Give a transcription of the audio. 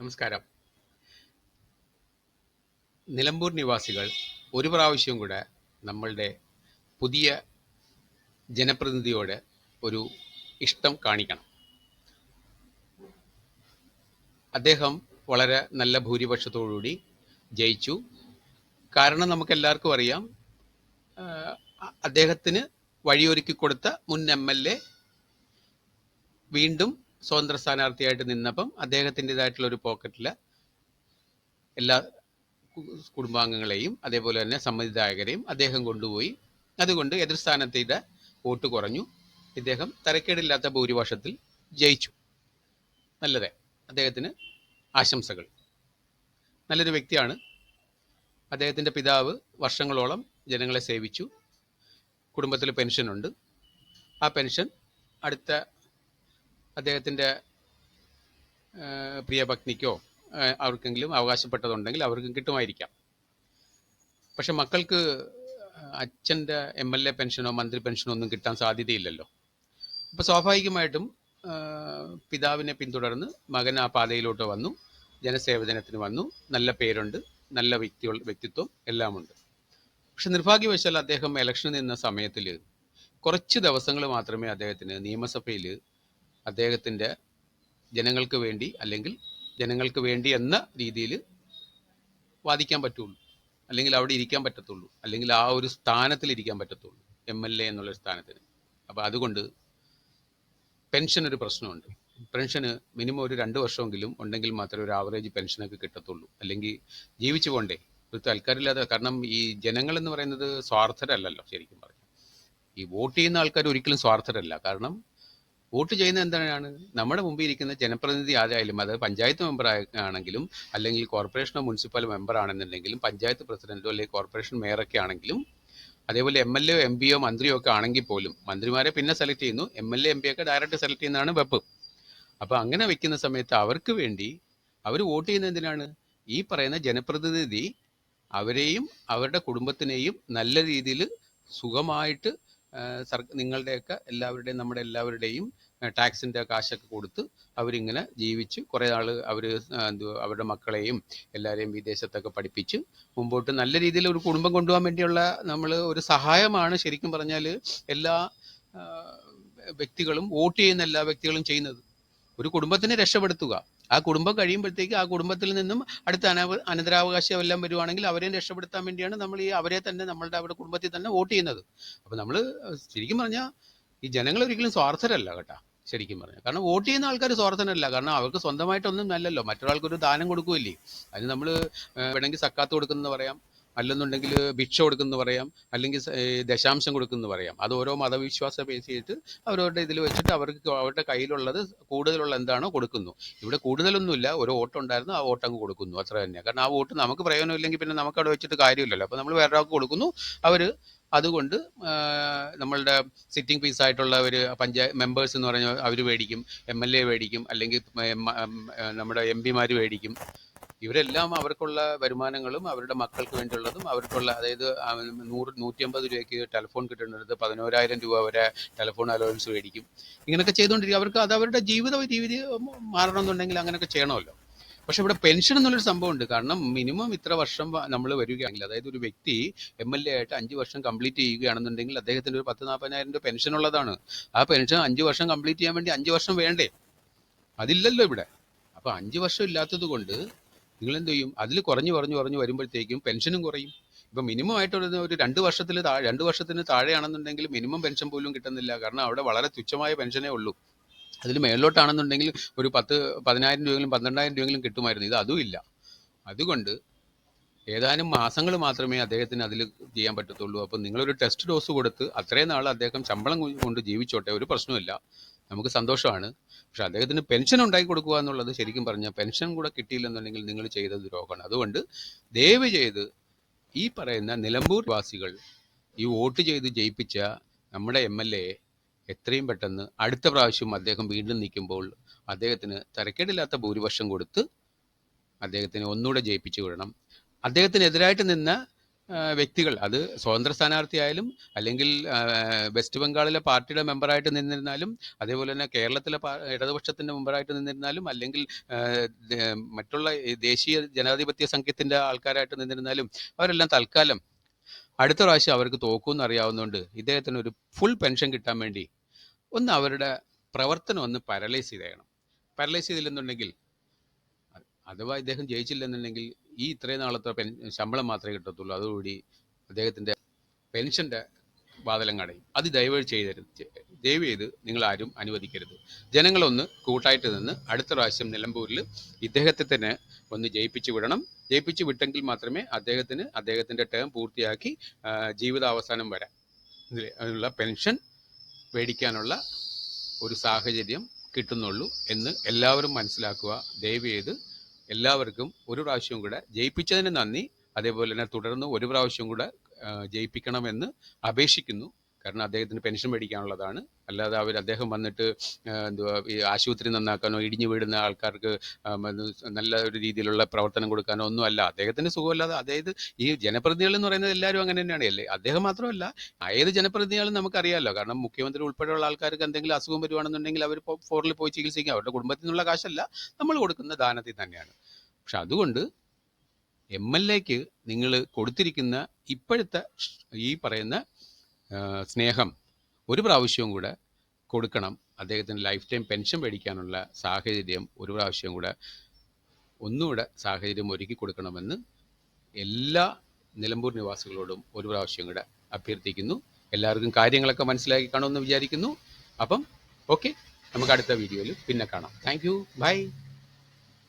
നമസ്കാരം. നിലമ്പൂർ നിവാസികൾ ഒരു പ്രാവശ്യം കൂടെ നമ്മളുടെ പുതിയ ജനപ്രതിനിധിയോട് ഒരു ഇഷ്ടം കാണിക്കണം. അദ്ദേഹം വളരെ നല്ല ഭൂരിപക്ഷത്തോടുകൂടി ജയിച്ചു. കാരണം നമുക്കെല്ലാവർക്കും അറിയാം അദ്ദേഹത്തിന് വഴിയൊരുക്കി കൊടുത്ത മുൻ എം എൽ എ വീണ്ടും സ്വതന്ത്ര സ്ഥാനാർത്ഥിയായിട്ട് നിന്നപ്പം അദ്ദേഹത്തിന്റെതായിട്ടുള്ള ഒരു പോക്കറ്റിൽ എല്ലാ കുടുംബാംഗങ്ങളെയും അതേപോലെ തന്നെ സമ്മതിദായകരെയും അദ്ദേഹം കൊണ്ടുപോയി. അതുകൊണ്ട് എതിർ സ്ഥാനത്തിന്റെ വോട്ട് കുറഞ്ഞു. ഇദ്ദേഹം തരക്കേടില്ലാത്ത ഭൂരിപക്ഷത്തിൽ ജയിച്ചു. നല്ലത്. അദ്ദേഹത്തിന് ആശംസകൾ. നല്ലൊരു വ്യക്തിയാണ്. അദ്ദേഹത്തിന്റെ പിതാവ് വർഷങ്ങളോളം ജനങ്ങളെ സേവിച്ചു. കുടുംബത്തിൽ പെൻഷനുണ്ട്. ആ പെൻഷൻ അടുത്ത അദ്ദേഹത്തിന്റെ പ്രിയ പത്നിക്കോ ആ, അവർക്കെങ്കിലും അവകാശപ്പെട്ടതുണ്ടെങ്കിൽ അവർക്കും കിട്ടുമായിരിക്കാം. പക്ഷെ മക്കൾക്ക് അച്ഛന്റെ എം എൽ എ പെൻഷനോ മന്ത്രി പെൻഷനോ ഒന്നും കിട്ടാൻ സാധ്യതയില്ലല്ലോ. അപ്പോൾ സ്വാഭാവികമായിട്ടും പിതാവിനെ പിന്തുടർന്ന് മകൻ ആ പാതയിലോട്ട് വന്നു ജനസേവനത്തിന് വന്നു നല്ല പേരുണ്ട് നല്ല വ്യക്തി വ്യക്തിത്വം എല്ലാമുണ്ട്. പക്ഷെ നിർഭാഗ്യവശാൽ അദ്ദേഹം ഇലക്ഷന് നിന്ന സമയത്തിൽ കുറച്ച് ദിവസങ്ങൾ മാത്രമേ അദ്ദേഹത്തിന് നിയമസഭയിൽ അദ്ദേഹത്തിന്റെ ജനങ്ങൾക്ക് വേണ്ടി അല്ലെങ്കിൽ ജനങ്ങൾക്ക് വേണ്ടി എന്ന രീതിയിൽ വാദിക്കാൻ പറ്റുള്ളൂ. അല്ലെങ്കിൽ അവിടെ ഇരിക്കാൻ പറ്റത്തുള്ളൂ. അല്ലെങ്കിൽ ആ ഒരു സ്ഥാനത്തിൽ ഇരിക്കാൻ പറ്റത്തുള്ളൂ. എം എൽ എ എന്നുള്ള സ്ഥാനത്തിന്. അപ്പോൾ അതുകൊണ്ട് പെൻഷൻ ഒരു പ്രശ്നമുണ്ട്. പെൻഷന് മിനിമം ഒരു രണ്ട് വർഷമെങ്കിലും ഉണ്ടെങ്കിൽ മാത്രമേ ഒരു ആവറേജ് പെൻഷനൊക്കെ കിട്ടത്തുള്ളൂ. അല്ലെങ്കിൽ ജീവിച്ചു പോണ്ടേ. ഒരു തൽക്കാരില്ലാതെ കാരണം ഈ ജനങ്ങൾ എന്ന് പറയുന്നത് സ്വാർത്ഥരല്ലല്ലോ ശരിക്കും പറഞ്ഞു ഈ വോട്ട് ചെയ്യുന്ന ആൾക്കാർ ഒരിക്കലും സ്വാർത്ഥരല്ല. കാരണം വോട്ട് ചെയ്യുന്നത് എന്താണ്? നമ്മുടെ മുമ്പിൽ ഇരിക്കുന്ന ജനപ്രതിനിധി ആരായാലും അത് പഞ്ചായത്ത് മെമ്പർ ആണെങ്കിലും അല്ലെങ്കിൽ കോർപ്പറേഷനോ മുനിസിപ്പൽ മെമ്പർ ആണെന്നുണ്ടെങ്കിലും പഞ്ചായത്ത് പ്രസിഡന്റോ അല്ലെങ്കിൽ കോർപ്പറേഷൻ മേയറൊക്കെ ആണെങ്കിലും അതേപോലെ എം എൽ എ എം പിയോ മന്ത്രിയോ ഒക്കെ ആണെങ്കിൽ പോലും മന്ത്രിമാരെ പിന്നെ സെലക്ട് ചെയ്യുന്നു. M L A M P ഒക്കെ ഡയറക്റ്റ് സെലക്ട് ചെയ്യുന്നതാണ് വെപ്പ്. അപ്പോൾ അങ്ങനെ വെക്കുന്ന സമയത്ത് അവർക്ക് വേണ്ടി അവർ വോട്ട് ചെയ്യുന്ന എന്തിനാണ്? ഈ പറയുന്ന ജനപ്രതിനിധി അവരെയും അവരുടെ കുടുംബത്തിനെയും നല്ല രീതിയിൽ സുഖമായിട്ട് നിങ്ങളുടെയൊക്കെ എല്ലാവരുടെയും നമ്മുടെ എല്ലാവരുടെയും ടാക്സിന്റെ കാശൊക്കെ കൊടുത്ത് അവരിങ്ങനെ ജീവിച്ച് കുറേ നാൾ അവർ അവരുടെ മക്കളെയും എല്ലാവരെയും വിദേശത്തൊക്കെ പഠിപ്പിച്ച് മുമ്പോട്ട് നല്ല രീതിയിൽ ഒരു കുടുംബം കൊണ്ടുപോകാൻ വേണ്ടിയുള്ള നമ്മൾ ഒരു സഹായമാണ് ശരിക്കും പറഞ്ഞാൽ എല്ലാ വ്യക്തികളും വോട്ട് ചെയ്യുന്ന എല്ലാ വ്യക്തികളും ചെയ്യുന്നത്. ഒരു കുടുംബത്തിനെ രക്ഷപ്പെടുത്തുക. ആ കുടുംബം കഴിയുമ്പോഴത്തേക്ക് ആ കുടുംബത്തിൽ നിന്നും അടുത്ത അനവ അനന്തരാവകാശം എല്ലാം വരുവാണെങ്കിൽ അവരെയും രക്ഷപ്പെടുത്താൻ വേണ്ടിയാണ് നമ്മൾ ഈ അവരെ തന്നെ നമ്മളുടെ അവരുടെ കുടുംബത്തിൽ തന്നെ വോട്ട് ചെയ്യുന്നത്. അപ്പോൾ നമ്മൾ ശരിക്കും പറഞ്ഞാൽ ഈ ജനങ്ങൾ ഒരിക്കലും സ്വാർത്ഥരല്ല കേട്ടാ ശരിക്കും പറഞ്ഞാൽ കാരണം വോട്ട് ചെയ്യുന്ന ആൾക്കാർ സ്വാർത്ഥനല്ല. കാരണം അവർക്ക് സ്വന്തമായിട്ടൊന്നും അല്ലല്ലോ. മറ്റൊരാൾക്കൊരു ദാനം കൊടുക്കുമല്ലേ അതിന് നമ്മൾ വേണമെങ്കിൽ സക്കാത്ത് കൊടുക്കുന്നെന്ന് പറയാം. അല്ലെന്നുണ്ടെങ്കിൽ ഭിക്ഷ കൊടുക്കുന്നു പറയാം അല്ലെങ്കിൽ ദശാംശം കൊടുക്കുന്നു പറയാം. അത് ഓരോ മതവിശ്വാസ ബേസ് ചെയ്തിട്ട് അവരവരുടെ ഇതിൽ വെച്ചിട്ട് അവർക്ക് അവരുടെ കയ്യിലുള്ളത് കൂടുതലുള്ള എന്താണോ കൊടുക്കുന്നു. ഇവിടെ കൂടുതലൊന്നുമില്ല ഒരു വോട്ട് ഉണ്ടായിരുന്നു ആ വോട്ട് അങ്ങ് കൊടുക്കുന്നു. അത്ര തന്നെ കാരണം ആ വോട്ട് നമുക്ക് പ്രയോജനമില്ലെങ്കിൽ പിന്നെ നമുക്ക് അവിടെ വെച്ചിട്ട് കാര്യമില്ലല്ലോ. അപ്പോൾ നമ്മൾ വേറെ ഒരാൾക്ക് കൊടുക്കുന്നു. അവർ അതുകൊണ്ട് നമ്മളുടെ സിറ്റിംഗ് പീസ് ആയിട്ടുള്ള ഒരു പഞ്ചായത്ത് മെമ്പേഴ്സ് എന്ന് പറഞ്ഞാൽ അവർ മേടിക്കും എം എൽ എ മേടിക്കും അല്ലെങ്കിൽ നമ്മുടെ എം പിമാർ മേടിക്കും. ഇവരെല്ലാം അവർക്കുള്ള വരുമാനങ്ങളും അവരുടെ മക്കൾക്ക് വേണ്ടിയുള്ളതും അവർക്കുള്ള അതായത് നൂറ് നൂറ് നൂറ്റിയമ്പത് രൂപയ്ക്ക് ടെലിഫോൺ കിട്ടുന്നിടത്ത് പതിനോരായിരം രൂപ വരെ ടെലിഫോൺ അലവൻസ് മേടിക്കും. ഇങ്ങനെയൊക്കെ ചെയ്തുകൊണ്ടിരിക്കും. അവർക്ക് അത് അവരുടെ ജീവിത രീതി മാറണമെന്നുണ്ടെങ്കിൽ അങ്ങനെയൊക്കെ ചെയ്യണമല്ലോ. പക്ഷെ ഇവിടെ പെൻഷൻ എന്നുള്ളൊരു സംഭവമുണ്ട്. കാരണം മിനിമം ഇത്ര വർഷം നമ്മൾ വരികയാണെങ്കിൽ അതായത് ഒരു വ്യക്തി എം എൽ എ ആയിട്ട് അഞ്ച് വർഷം കംപ്ലീറ്റ് ചെയ്യുകയാണെന്നുണ്ടെങ്കിൽ അദ്ദേഹത്തിന് ഒരു പത്ത് നാൽപ്പതിനായിരം രൂപ പെൻഷൻ ഉള്ളതാണ്. ആ പെൻഷൻ അഞ്ച് വർഷം കംപ്ലീറ്റ് ചെയ്യാൻ വേണ്ടി അഞ്ച് വർഷം വേണ്ടേ? അതില്ലല്ലോ ഇവിടെ. അപ്പോൾ അഞ്ച് വർഷം ഇല്ലാത്തത് കൊണ്ട് നിങ്ങൾ എന്ത് ചെയ്യും അതിൽ കുറഞ്ഞു കുറഞ്ഞു കുറഞ്ഞു വരുമ്പോഴത്തേക്കും പെൻഷനും കുറയും. ഇപ്പം മിനിമം ആയിട്ട് ഒരു രണ്ട് വർഷത്തിൽ താഴെ രണ്ട് വർഷത്തിന് താഴെയാണെന്നുണ്ടെങ്കിൽ മിനിമം പെൻഷൻ പോലും കിട്ടുന്നില്ല. കാരണം അവിടെ വളരെ തുച്ഛമായ പെൻഷനേ ഉള്ളൂ. അതിൽ മേളിലോട്ടാണെന്നുണ്ടെങ്കിൽ ഒരു പത്ത് പതിനായിരം രൂപയെങ്കിലും പന്ത്രണ്ടായിരം രൂപയെങ്കിലും കിട്ടുമായിരുന്നു. ഇത് അതും ഇല്ല. അതുകൊണ്ട് ഏതാനും മാസങ്ങൾ മാത്രമേ അദ്ദേഹത്തിന് അതിൽ ചെയ്യാൻ പറ്റത്തുള്ളൂ. അപ്പം നിങ്ങളൊരു ടെസ്റ്റ് ഡോസ് കൊടുത്ത് അത്രയും നാൾ അദ്ദേഹം ശമ്പളം കൊണ്ട് ജീവിച്ചോട്ടെ. ഒരു പ്രശ്നമില്ല നമുക്ക് സന്തോഷമാണ്. പക്ഷെ അദ്ദേഹത്തിന് പെൻഷൻ ഉണ്ടാക്കി കൊടുക്കുക എന്നുള്ളത് ശരിക്കും പറഞ്ഞാൽ പെൻഷൻ കൂടെ കിട്ടിയില്ലെന്നുണ്ടെങ്കിൽ നിങ്ങൾ ചെയ്ത ദ്രോഹമാണ് അതുകൊണ്ട് ദയവ് ചെയ്ത് ഈ പറയുന്ന നിലമ്പൂർ വാസികൾ ഈ വോട്ട് ചെയ്ത് ജയിപ്പിച്ച നമ്മുടെ എം എൽ എ എത്രയും പെട്ടെന്ന് അടുത്ത പ്രാവശ്യം അദ്ദേഹം വീണ്ടും നിൽക്കുമ്പോൾ അദ്ദേഹത്തിന് തരക്കേടില്ലാത്ത ഭൂരിപക്ഷം കൊടുത്ത് അദ്ദേഹത്തിന് ഒന്നുകൂടെ ജയിപ്പിച്ചു വിടണം. അദ്ദേഹത്തിനെതിരായിട്ട് നിന്ന വ്യക്തികൾ. അത് സ്വതന്ത്ര സ്ഥാനാർത്ഥിയായാലും അല്ലെങ്കിൽ വെസ്റ്റ് ബംഗാളിലെ പാർട്ടിയുടെ മെമ്പറായിട്ട് നിന്നിരുന്നാലും അതേപോലെ തന്നെ കേരളത്തിലെ ഇടതുപക്ഷത്തിന്റെ മെമ്പറായിട്ട് നിന്നിരുന്നാലും അല്ലെങ്കിൽ മറ്റുള്ള ദേശീയ ജനാധിപത്യ സംഘത്തിന്റെ ആൾക്കാരായിട്ട് നിന്നിരുന്നാലും അവരെല്ലാം തൽക്കാലം അടുത്ത പ്രാവശ്യം അവർക്ക് തോക്കുമെന്ന് അറിയാവുന്നതുകൊണ്ട് ഇദ്ദേഹത്തിന് ഒരു ഫുൾ പെൻഷൻ കിട്ടാൻ വേണ്ടി ഒന്ന് അവരുടെ പ്രവർത്തനം ഒന്ന് പാരലൈസ് ചെയ്തേക്കണം. പാരലൈസ് ചെയ്തില്ലെന്നുണ്ടെങ്കിൽ അഥവാ ഇദ്ദേഹം ജയിച്ചില്ലെന്നുണ്ടെങ്കിൽ ഈ ഇത്രയും നാളത്തെ പെൻ ശമ്പളം മാത്രമേ കിട്ടത്തുള്ളൂ. അതോടുകൂടി അദ്ദേഹത്തിന്റെ പെൻഷന്റെ വാതലം കടയും. അത് ദയവ് ചെയ്തരുത് ദയവ് ചെയ്ത് നിങ്ങൾ ആരും അനുവദിക്കരുത്. ജനങ്ങളൊന്ന് കൂട്ടായിട്ട് നിന്ന് അടുത്ത പ്രാവശ്യം നിലമ്പൂരിൽ ഇദ്ദേഹത്തെ തന്നെ ഒന്ന് ജയിപ്പിച്ചു വിടണം. ജയിപ്പിച്ചു വിട്ടെങ്കിൽ മാത്രമേ അദ്ദേഹത്തിന് അദ്ദേഹത്തിന്റെ ടേം പൂർത്തിയാക്കി ജീവിതാവസാനം വരാം അതിനുള്ള പെൻഷൻ മേടിക്കാനുള്ള ഒരു സാഹചര്യം കിട്ടുന്നുള്ളൂ എന്ന് എല്ലാവരും മനസ്സിലാക്കുക. ദയവ് ചെയ്ത് എല്ലാവർക്കും ഒരു പ്രാവശ്യവും കൂടെ ജയിപ്പിച്ചതിന് നന്ദി. അതേപോലെ തന്നെ തുടർന്ന് ഒരു പ്രാവശ്യം കൂടെ ജയിപ്പിക്കണമെന്ന് അപേക്ഷിക്കുന്നു. കാരണം അദ്ദേഹത്തിന് പെൻഷൻ മേടിക്കാനുള്ളതാണ്. അല്ലാതെ അവർ അദ്ദേഹം വന്നിട്ട് എന്തുവാ ഈ ആശുപത്രി നന്നാക്കാനോ ഇടിഞ്ഞു വീഴുന്ന ആൾക്കാർക്ക് നല്ല ഒരു രീതിയിലുള്ള പ്രവർത്തനം കൊടുക്കാനോ ഒന്നും അല്ല അദ്ദേഹത്തിന് സുഖമല്ലാതെ അതായത് ഈ ജനപ്രതിനിധികൾ എന്ന് പറയുന്നത് എല്ലാവരും അങ്ങനെ തന്നെയാണ്. അല്ലേ അദ്ദേഹം മാത്രമല്ല ഏത് ജനപ്രതിനിധികളും നമുക്കറിയാമല്ലോ കാരണം മുഖ്യമന്ത്രി ഉൾപ്പെടെയുള്ള ആൾക്കാർക്ക് എന്തെങ്കിലും അസുഖം വരുവാണെന്നുണ്ടെങ്കിൽ അവർ ഫോറിൽ പോയി ചികിത്സിക്കുക അവരുടെ കുടുംബത്തിൽ നിന്നുള്ള കാശല്ല നമ്മൾ കൊടുക്കുന്ന ദാനത്തിൽ തന്നെയാണ്. പക്ഷെ അതുകൊണ്ട് എം എൽ എക്ക് നിങ്ങൾ കൊടുത്തിരിക്കുന്ന ഇപ്പോഴത്തെ ഈ പറയുന്ന സ്നേഹം ഒരു പ്രാവശ്യവും കൂടെ കൊടുക്കണം. അദ്ദേഹത്തിന് ലൈഫ് ടൈം പെൻഷൻ മേടിക്കാനുള്ള സാഹചര്യം ഒരു പ്രാവശ്യം കൂടെ ഒന്നുകൂടെ സാഹചര്യം ഒരുക്കി കൊടുക്കണമെന്ന് എല്ലാ നിലമ്പൂർ നിവാസികളോടും ഒരു പ്രാവശ്യം കൂടെ അഭ്യർത്ഥിക്കുന്നു. എല്ലാവർക്കും കാര്യങ്ങളൊക്കെ മനസ്സിലാക്കി കാണുമെന്ന് വിചാരിക്കുന്നു. അപ്പം ഓക്കെ നമുക്ക് അടുത്ത വീഡിയോയിൽ പിന്നെ കാണാം. Thank you by